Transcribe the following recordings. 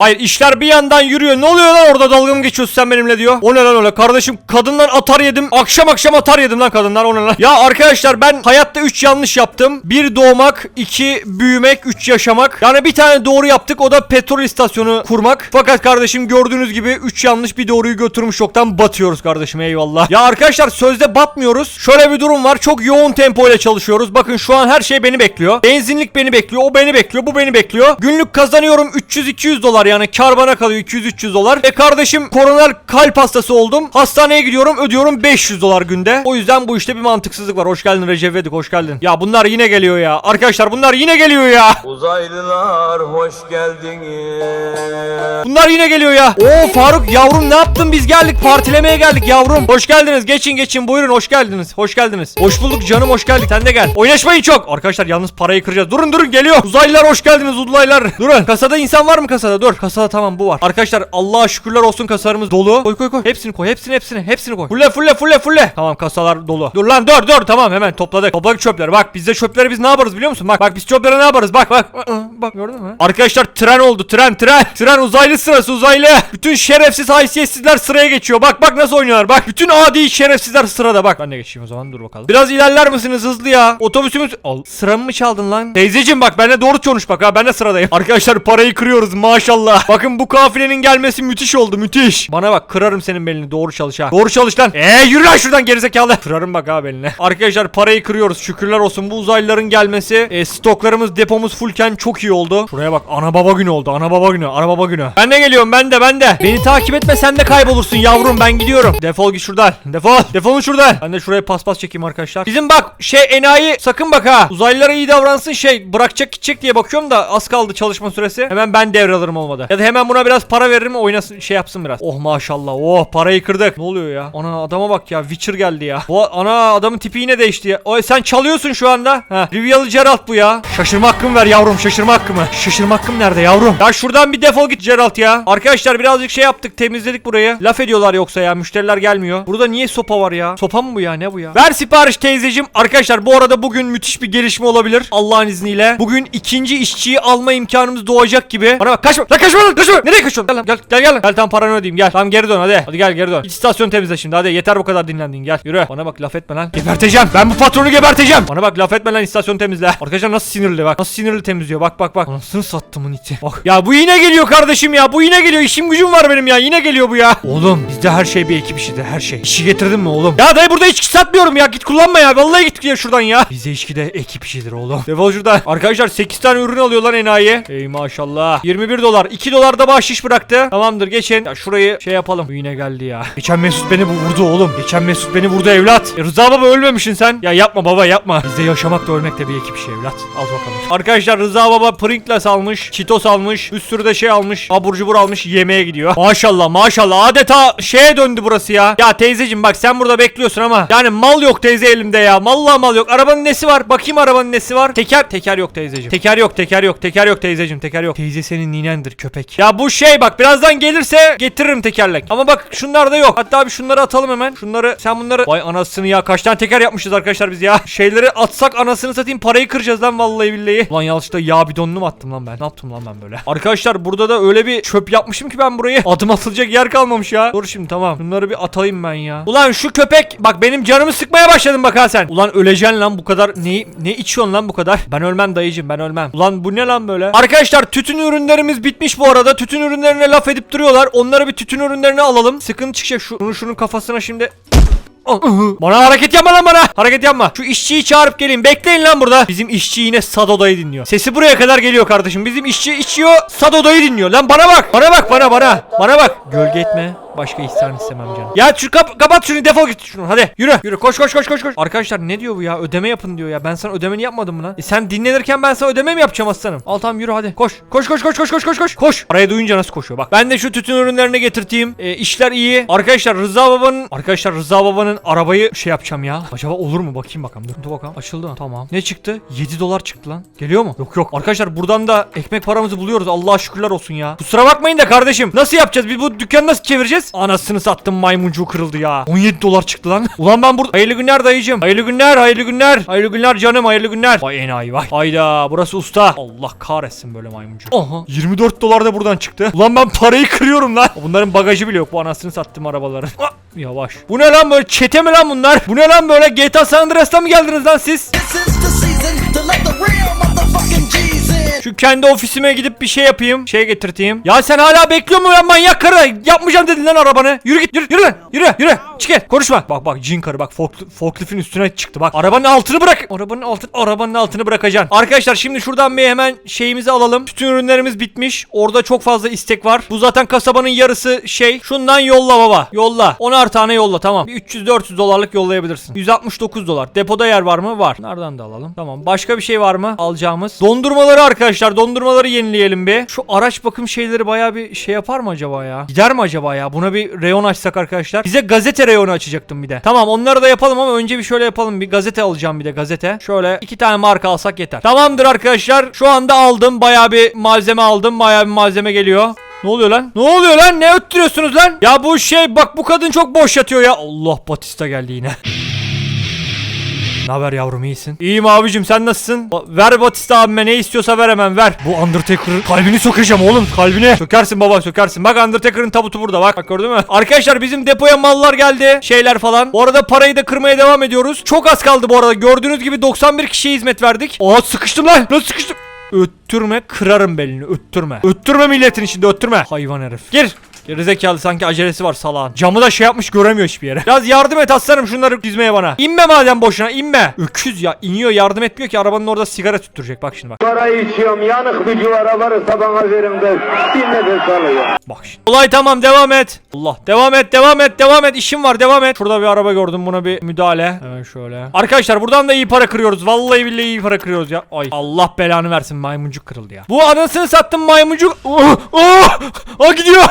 Hayır işler bir yandan yürüyor. Ne oluyor lan orada dalga mı geçiyorsun sen benimle diyor. O ne lan öyle kardeşim kadından atar yedim. Akşam akşam atar yedim lan kadından o ne lan. Ya arkadaşlar ben hayatta 3 yanlış yaptım. 1 doğmak, 2 büyümek, 3 yaşamak. Yani bir tane doğru yaptık o da petrol istasyonu kurmak. Fakat kardeşim gördüğünüz gibi 3 yanlış bir doğruyu götürmüş yoktan batıyoruz kardeşim eyvallah. Ya arkadaşlar sözde batmıyoruz. Şöyle bir durum var. Çok yoğun tempo ile çalışıyoruz. Bakın şu an her şey beni bekliyor. Benzinlik beni bekliyor. O beni bekliyor. Bu beni bekliyor. Günlük kazanıyorum 300-200 dolar yani kar bana kalıyor 200-300 dolar. E kardeşim koronal kalp hastası oldum. Hastaneye gidiyorum ödüyorum 500 dolar günde. O yüzden bu işte bir mantıksızlık var. Hoş geldin Recep İvedik hoş geldin. Ya bunlar yine geliyor ya. Arkadaşlar bunlar yine geliyor ya. Uzaylılar hoş geldiniz. Bunlar yine geliyor ya. Oo Faruk yavrum ne yaptın biz geldik partilemeye geldik yavrum. Hoş geldiniz geçin geçin buyurun hoş geldiniz. Hoş geldiniz. Hoş bulduk canım hoş geldik sen de gel. Oynaşmayın çok. Arkadaşlar yalnız parayı kıracağız. Durun durun geliyor. Uzaylılar hoş geldiniz uzaylılar. Durun. Kasada insan var mı kasada? Dur. Kasada tamam bu var. Arkadaşlar Allah'a şükürler olsun kasalarımız dolu. Koy koy koy. Hepsini koy. Hepsini hepsini hepsini koy. Fulle fulle fulle fulle. Tamam kasalar dolu. Dur lan dur dur tamam hemen topladık. Topladık çöpleri. Bak bizde çöpleri biz ne yaparız biliyor musun? Bak bak biz çöpleri ne yaparız? Bak bak. Bak gördün mü? Arkadaşlar tren oldu. Tren tren. Tren uzaylı sırası uzaylı. Bütün şerefsiz haysiyetsizler sıraya geçiyor. Bak bak nasıl oynuyorlar. Bak bütün adi şerefsizler sırada. Bak ben de geçeyim o zaman dur bakalım. Biraz ilerler misiniz hızlı ya? Otobüsümüz... Al. Sıramı mı çaldın lan? Teyzeciğim bak benimle doğru konuş bak ha. Ben de sıradayım. Arkadaşlar parayı kırıyoruz maşallah. Bakın bu kafilenin gelmesi müthiş oldu müthiş. Bana bak kırarım senin belini doğru çalış ha. Doğru çalış lan. Eee yürü lan şuradan gerizekalı. Kırarım bak ha beline. Arkadaşlar parayı kırıyoruz. Şükürler olsun bu uzaylıların gelmesi. E, stoklarımız depomuz fullken çok iyi oldu. Şuraya bak ana baba günü oldu. Ana baba günü. Ana baba günü. Ben de geliyorum ben de ben de. Beni takip etme sen de kaybolursun yavrum ben gidiyorum. Defol git şuradan. Defol. Defolun şuradan. Ben de şuraya paspas çekeyim arkadaşlar. Bizim bak şey enayi sakın bak ha. Uzaylılara iyi davransın şey bırakacak gidecek diye bakıyorum da az kaldı çalışma süresi. Hemen ben devralırım olmadı. Ya da hemen buna biraz para veririm oynasın şey yapsın biraz. Oh maşallah. Oh parayı kırdık. Ne oluyor ya? Ana adama bak ya. Witcher geldi ya. Bu ana adamın tipi yine değişti ya. Oy sen çalıyorsun şu anda. Ha. Rivialı Geralt bu ya. Şaşırma hakkım ver yavrum. Şaşırma hakkımı. Şaşırma hakkım nerede yavrum? Ya şuradan bir defol git Geralt ya. Arkadaşlar birazcık şey yaptık. Temizledik burayı. Laf ediyorlar yoksa ya. Müşteriler gelmiyor. Burada niye sopa var ya? Sopa mı bu ya? Ne bu ya? Ver sipariş teyzeciğim. Arkadaşlar bu arada bugün müthiş bir gelişme olabilir. Allah'ın izniyle. Bugün ikinci işçiyi alma imkanımız doğacak gibi. Bana bak kaçma. Lan kaçma lan kaçma. Nereye kaçıyorsun? Gel lan gel gel gel. Gel tam paranı ödeyeyim gel. Tamam geri dön hadi. Hadi gel geri dön. İstasyon temizle şimdi hadi. Yeter bu kadar dinlendin gel. Yürü. Bana bak laf etme lan. Geberteceğim. Ben bu patronu geberteceğim. Bana bak laf etme lan istasyon temizle. Arkadaşlar nasıl sinirli bak. Nasıl sinirli temizliyor. Bak bak bak. Anasını sattımın iti. Bak. Ya bu yine geliyor kardeşim ya. Bu yine geliyor. İşim gücüm var benim ya. Yine geliyor bu ya. Oğlum bizde her şey bir ekip işidir her şey. İşi getirdin mi oğlum? Ya dayı burada içki satmıyorum ya. Git kullanma ya. Vallahi git ya şuradan ya. Bizde içki de ekip işidir oğlum. Defol şuradan. Arkadaşlar 8 tane ürün alıyorlar enayi. Ey maşallah. 21 dolar. 2 dolar da bahşiş bıraktı. Tamamdır geçin. Ya şurayı şey yapalım. Bu yine geldi ya. Geçen Mesut beni bu vurdu oğlum. Geçen Mesut beni vurdu evlat. E, Rıza baba ölmemişsin sen. Ya yapma baba yapma. Bizde yaşamak da ölmek de bir ekip işi evlat. Al bakalım. Arkadaşlar Rıza baba Pringles almış. Cheetos almış. Bir sürü de şey almış. Abur cubur almış. Yemeğe gidiyor. Maşallah maşallah. Adeta şeye döndü burası ya. Ya teyzeciğim bak sen burada bekliyorsun ama. Yani mal yok teyze elimde ya. Vallahi mal yok. Arabanın nesi var? Bakayım arabanın nesi var? Teker. Teker yok teyzeciğim. Teker yok teker yok. Teker yok teyzeciğim. Teker yok. Teyze senin ninendir köpek. Ya bu şey bak birazdan gelirse getiririm tekerlek. Ama bak şunlar da yok. Hatta bir şunları atalım hemen. Şunları sen bunları. Vay anasını ya. Kaç tane teker yapmışız arkadaşlar biz ya. Şeyleri atsak anasını satayım parayı kıracağız lan vallahi billahi. Lan yanlışlıkla yağ bidonunu mu attım lan ben? Ne yaptım lan ben böyle? Arkadaşlar burada da öyle bir çöp yapmışım ki ben burayı. Adım atılacak yer kalmamış ya. Dur şimdi tamam. Bunları bir atayım ben ya. Ulan şu köpek bak benim canımı sıkmaya başladın bak ha sen. Ulan öleceksin lan bu kadar. Ne ne içiyorsun lan bu kadar? Ben ölmem dayıcım ben ölmem. Ulan bu ne lan böyle? Arkadaşlar tütün ürünlerimiz bitmiş bu arada. Tütün ürünlerine laf edip duruyorlar. Onları bir tütün ürünlerini alalım. Sıkıntı çıkacak. Şu, şunu şunun kafasına şimdi bana hareket yapma lan bana. Hareket yapma. Şu işçiyi çağırıp gelin. Bekleyin lan burada. Bizim işçi yine Sadoda'yı dinliyor. Sesi buraya kadar geliyor kardeşim. Bizim işçi içiyor. Sadoda'yı dinliyor. Lan bana bak. Bana bak bana bana. Bana bak. Gölge etme. Başka ihsan istemem canım. Ya şu kap kapat şunu defol git şunu. Hadi yürü. Yürü koş koş koş koş koş. Arkadaşlar ne diyor bu ya? Ödeme yapın diyor ya. Ben sana ödemeni yapmadım mı lan? E sen dinlenirken ben sana ödeme mi yapacağım aslanım? Al tamam yürü hadi. Koş. Koş koş koş koş koş koş koş. Koş. Araya duyunca nasıl koşuyor bak. Ben de şu tütün ürünlerini getirteyim. E, işler iyi. Arkadaşlar Rıza babanın arkadaşlar Rıza babanın arabayı şey yapacağım ya. Acaba olur mu? Bakayım bakalım. Dur, dur bakalım. Açıldı mı? Tamam. Ne çıktı? 7 dolar çıktı lan. Geliyor mu? Yok yok. Arkadaşlar buradan da ekmek paramızı buluyoruz. Allah'a şükürler olsun ya. Kusura bakmayın da kardeşim. Nasıl yapacağız? Biz bu dükkanı nasıl çevireceğiz? Vereceğiz? Anasını sattım maymuncuğu kırıldı ya. 17 dolar çıktı lan. Ulan ben burada. Hayırlı günler dayıcım. Hayırlı günler, hayırlı günler. Hayırlı günler canım, hayırlı günler. Vay enayi vay. Hayda burası usta. Allah kahretsin böyle maymuncu. Aha 24 dolar da buradan çıktı. Ulan ben parayı kırıyorum lan. Bunların bagajı bile yok. Bu anasını sattım arabaların. Ah, Yavaş. Bu ne lan böyle çete mi lan bunlar? Bu ne lan böyle GTA San Andreas'ta mı geldiniz lan siz? Şu kendi ofisime gidip bir şey yapayım. Şey getirteyim. Ya sen hala bekliyor mu lan manyak karı? Yapmayacağım dedin lan arabanı. Yürü git yürü yürü lan. Yürü yürü. Çık gel. Konuşma. Bak bak cin karı bak forkl- forkliftin üstüne çıktı bak. Arabanın altını bırak. Arabanın altını arabanın altını bırakacaksın. Arkadaşlar şimdi şuradan bir hemen şeyimizi alalım. Bütün ürünlerimiz bitmiş. Orada çok fazla istek var. Bu zaten kasabanın yarısı şey. Şundan yolla baba. Yolla. 10'ar tane yolla tamam. Bir 300-400 dolarlık yollayabilirsin. 169 dolar. Depoda yer var mı? Var. Nereden de alalım. Tamam. Başka bir şey var mı? Alacağımız. Dondurmaları arkadaşlar. Dondurmaları yenileyelim bir. Şu araç bakım şeyleri bayağı bir şey yapar mı acaba ya? Gider mi acaba ya? Buna bir reyon açsak arkadaşlar. Bize gazete reyonu açacaktım bir de. Tamam onları da yapalım ama önce bir şöyle yapalım. Bir gazete alacağım bir de gazete. Şöyle iki tane marka alsak yeter. Tamamdır arkadaşlar. Şu anda aldım. Bayağı bir malzeme aldım. Bayağı bir malzeme geliyor. Ne oluyor lan? Ne oluyor lan? Ne öttürüyorsunuz lan? Ya bu şey bak bu kadın çok boş yatıyor ya. Allah Batista geldi yine. Ne haber yavrum iyisin? İyiyim abicim sen nasılsın? Ba- ver Batista abime ne istiyorsa ver hemen ver. Bu Undertaker'ın kalbini sokacağım oğlum kalbine. Sökersin baba sökersin. Bak Undertaker'ın tabutu burada bak. Bak gördün mü? Arkadaşlar bizim depoya mallar geldi. Şeyler falan. Bu arada parayı da kırmaya devam ediyoruz. Çok az kaldı bu arada. Gördüğünüz gibi 91 kişiye hizmet verdik. Aa sıkıştım lan. Nasıl sıkıştım? Öttürme kırarım belini öttürme. Öttürme milletin içinde öttürme. Hayvan herif. Gir. Gerizekalı sanki acelesi var salağın. Camı da şey yapmış göremiyor hiçbir yere. Biraz yardım et aslanım şunları dizmeye bana. İnme madem boşuna inme. Öküz ya iniyor yardım etmiyor ki arabanın orada sigara tüttürecek bak şimdi bak. Para içiyorum yanık bir civara varırsa bana verin de bir nefes alayım. Bak şimdi. Olay tamam devam et. Allah devam et devam et devam et işim var devam et. Şurada bir araba gördüm buna bir müdahale. Hemen şöyle. Arkadaşlar buradan da iyi para kırıyoruz. Vallahi billahi iyi para kırıyoruz ya. Ay Allah belanı versin maymuncuk kırıldı ya. Bu anasını sattım maymuncuk. Oh, oh, oh gidiyor.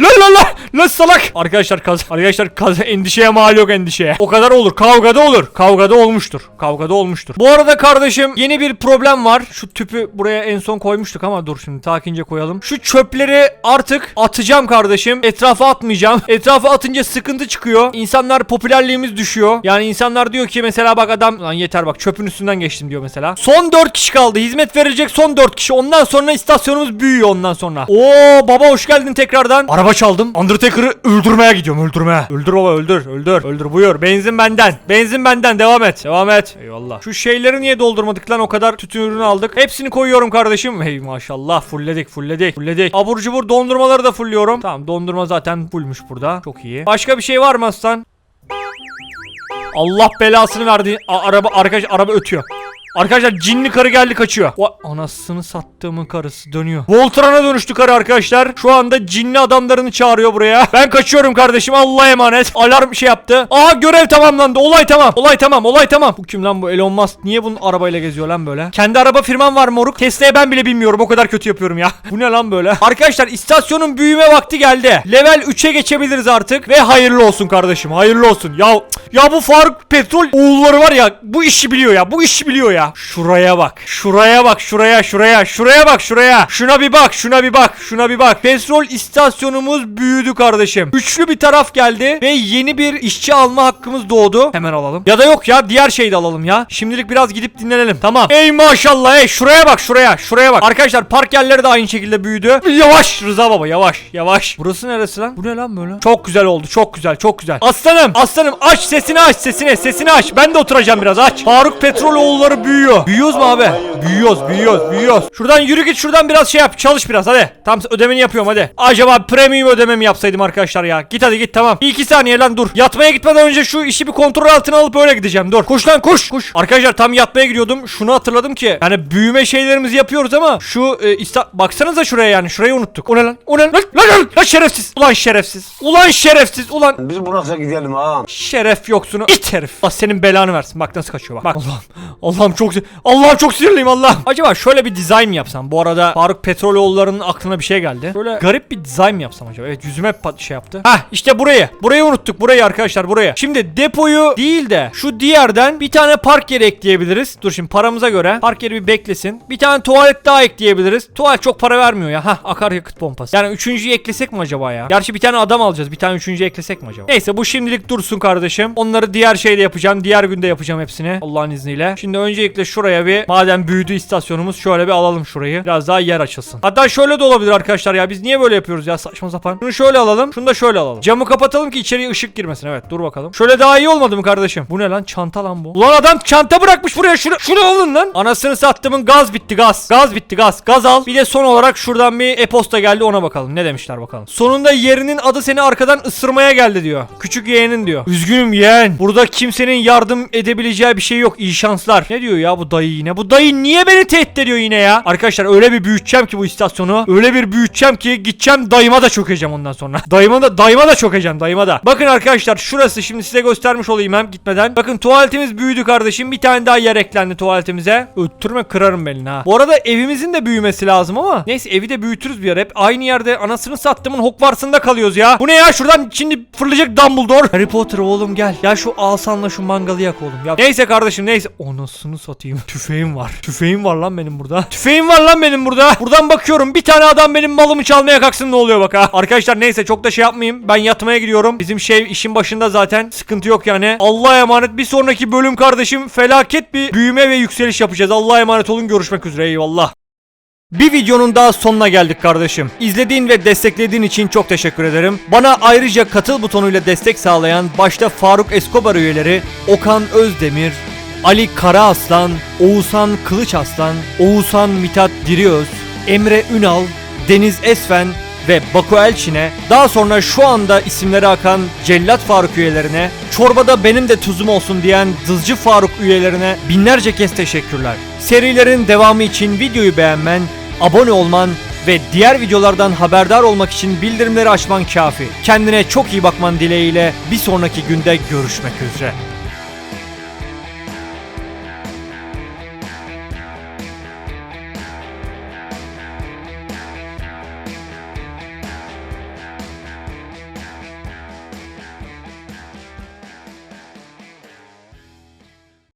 La la la. La salak. Arkadaşlar kaz arkadaşlar kaz endişeye mal yok endişeye. O kadar olur. Kavgada olur. Kavgada olmuştur. Kavgada olmuştur. Bu arada kardeşim yeni bir problem var. Şu tüpü buraya en son koymuştuk ama dur şimdi takince koyalım. Şu çöpleri artık atacağım kardeşim. Etrafa atmayacağım. Etrafa atınca sıkıntı çıkıyor. İnsanlar popülerliğimiz düşüyor. Yani insanlar diyor ki mesela bak adam lan yeter bak çöpün üstünden geçtim diyor mesela. Son 4 kişi kaldı. Hizmet verecek son 4 kişi. Ondan sonra istasyonumuz büyüyor ondan sonra. Oo baba hoş geldin tekrardan. Araba çaldım. Undertaker'ı öldürmeye gidiyorum öldürmeye. Öldür baba öldür öldür. Öldür buyur. Benzin benden. Benzin benden devam et. Devam et. Eyvallah. Şu şeyleri niye doldurmadık lan o kadar tütün ürünü aldık. Hepsini koyuyorum kardeşim. Hey maşallah fullledik fullledik fullledik. Abur cubur dondurmaları da fulluyorum. Tamam dondurma zaten fullmüş burada. Çok iyi. Başka bir şey var mı aslan? Allah belasını verdi. A- araba arkadaş araba ötüyor. Arkadaşlar cinli karı geldi kaçıyor. O anasını sattığımın karısı dönüyor. Voltran'a dönüştü karı arkadaşlar. Şu anda cinli adamlarını çağırıyor buraya. Ben kaçıyorum kardeşim Allah'a emanet. Alarm şey yaptı. Aha görev tamamlandı. Olay tamam. Olay tamam. Olay tamam. Bu kim lan bu Elon Musk? Niye bunun arabayla geziyor lan böyle? Kendi araba firman var moruk. Tesla'ya ben bile bilmiyorum. O kadar kötü yapıyorum ya. bu ne lan böyle? Arkadaşlar istasyonun büyüme vakti geldi. Level 3'e geçebiliriz artık. Ve hayırlı olsun kardeşim. Hayırlı olsun. Ya ya bu Faruk Petrol oğulları var ya. Bu işi biliyor ya. Bu işi biliyor ya. Şuraya bak. Şuraya bak. Şuraya şuraya. Şuraya bak şuraya. Şuna bir bak. Şuna bir bak. Şuna bir bak. Petrol istasyonumuz büyüdü kardeşim. Üçlü bir taraf geldi ve yeni bir işçi alma hakkımız doğdu. Hemen alalım. Ya da yok ya diğer şeyi de alalım ya. Şimdilik biraz gidip dinlenelim. Tamam. Ey maşallah ey şuraya bak şuraya. Şuraya bak. Arkadaşlar park yerleri de aynı şekilde büyüdü. Yavaş Rıza baba yavaş yavaş. Burası neresi lan? Bu ne lan böyle? Çok güzel oldu. Çok güzel. Çok güzel. Aslanım aslanım aç sesini aç sesini sesini aç. Ben de oturacağım biraz aç. Faruk Petroloğulları büyüyor. Büyüyoruz mu abi? Büyüyoruz büyüyoruz büyüyoruz. Şuradan yürü git şuradan biraz şey yap. Çalış biraz hadi. Tam ödemeni yapıyorum hadi. Acaba premium ödeme mi yapsaydım arkadaşlar ya? Git hadi git tamam. Bir iki saniye lan dur. Yatmaya gitmeden önce şu işi bir kontrol altına alıp öyle gideceğim. Dur. Koş lan koş. Koş. Arkadaşlar tam yatmaya gidiyordum. Şunu hatırladım ki. Yani büyüme şeylerimizi yapıyoruz ama şu e, ista- baksanıza şuraya yani. Şurayı unuttuk. O ne lan? O ne lan? Lan lan lan, lan şerefsiz. Ulan şerefsiz. Ulan şerefsiz. Ulan Biz burası gidelim ha. Şeref yoksunu it herif. Allah senin belanı versin. Bak nasıl kaçıyor bak. Bak Allah'ım. Allah'ım çok Allah'ım çok sinirliyim Allah. Acaba şöyle bir dizayn mı yapsam? Bu arada Faruk Petroloğulları'nın aklına bir şey geldi. Böyle garip bir dizayn mı yapsam acaba? Evet yüzüme şey yaptı. Hah işte burayı. Burayı unuttuk. Burayı arkadaşlar buraya. Şimdi depoyu değil de şu diğerden bir tane park yeri ekleyebiliriz. Dur şimdi paramıza göre park yeri bir beklesin. Bir tane tuvalet daha ekleyebiliriz. Tuvalet çok para vermiyor ya. Hah akaryakıt pompası. Yani üçüncüyü eklesek mi acaba ya? Gerçi bir tane adam alacağız. Bir tane üçüncü eklesek mi acaba? Neyse bu şimdilik dursun kardeşim. Onları diğer şeyde yapacağım. Diğer günde yapacağım hepsini. Allah'ın izniyle. Şimdi öncelikle şuraya bir madem büyüdü istasyonumuz şöyle bir alalım şurayı. Biraz daha yer açılsın. Hatta şöyle de olabilir arkadaşlar ya. Biz niye böyle yapıyoruz ya saçma sapan. Şunu şöyle alalım. Şunu da şöyle alalım. Camı kapatalım ki içeriye ışık girmesin. Evet dur bakalım. Şöyle daha iyi olmadı mı kardeşim? Bu ne lan? Çanta lan bu. Ulan adam çanta bırakmış buraya. Şunu, şunu alın lan. Anasını sattımın gaz bitti gaz. Gaz bitti gaz. Gaz al. Bir de son olarak şuradan bir e-posta geldi ona bakalım. Ne demişler bakalım. Sonunda yerinin adı seni arkadan ısırmaya geldi diyor. Küçük yeğenin diyor. Üzgünüm yeğen. Burada kimsenin yardım edebileceği bir şey yok. İyi şanslar. Ne diyor ya bu dayı yine? Bu dayı niye beni tehdit ediyor yine ya? Arkadaşlar öyle bir büyüteceğim ki bu istasyonu. Öyle bir büyüteceğim ki gideceğim dayıma da çökeceğim ondan sonra. Dayıma da dayıma da çökeceğim dayıma da. Bakın arkadaşlar şurası şimdi size göstermiş olayım hem gitmeden. Bakın tuvaletimiz büyüdü kardeşim. Bir tane daha yer eklendi tuvaletimize. Öttürme kırarım belini ha. Bu arada evimizin de büyümesi lazım ama. Neyse evi de büyütürüz bir yer. Hep aynı yerde anasını sattığımın Hogwarts'ında kalıyoruz ya. Bu ne ya şuradan şimdi fırlayacak Dumbledore. Harry Potter oğlum gel. Gel şu alsanla şu mangalı yak oğlum. Ya. Neyse kardeşim neyse. Anasını satayım. Tüfeğim var. Tüfeğim var lan benim burada. Tüfeğim var lan benim burada. Buradan bakıyorum bir tane adam benim malımı çalmaya kalksın ne oluyor bak ha. Arkadaşlar neyse çok da şey yapmayayım. Ben yatmaya gidiyorum. Bizim şey işin başında zaten. Sıkıntı yok yani. Allah'a emanet. Bir sonraki bölüm kardeşim felaket bir büyüme ve yükseliş yapacağız. Allah'a emanet olun. Görüşmek üzere. Eyvallah. Bir videonun daha sonuna geldik kardeşim. İzlediğin ve desteklediğin için çok teşekkür ederim. Bana ayrıca katıl butonuyla destek sağlayan başta Faruk Escobar üyeleri Okan Özdemir, Ali Karaaslan, Oğuzhan Kılıçaslan, Oğuzhan Mithat Diriöz, Emre Ünal, Deniz Esfen ve Bako Elçin'e, daha sonra şu anda isimleri akan Cellat Faruk üyelerine, çorbada benim de tuzum olsun diyen Dızcı Faruk üyelerine binlerce kez teşekkürler. Serilerin devamı için videoyu beğenmen, abone olman ve diğer videolardan haberdar olmak için bildirimleri açman kafi. Kendine çok iyi bakman dileğiyle bir sonraki günde görüşmek üzere.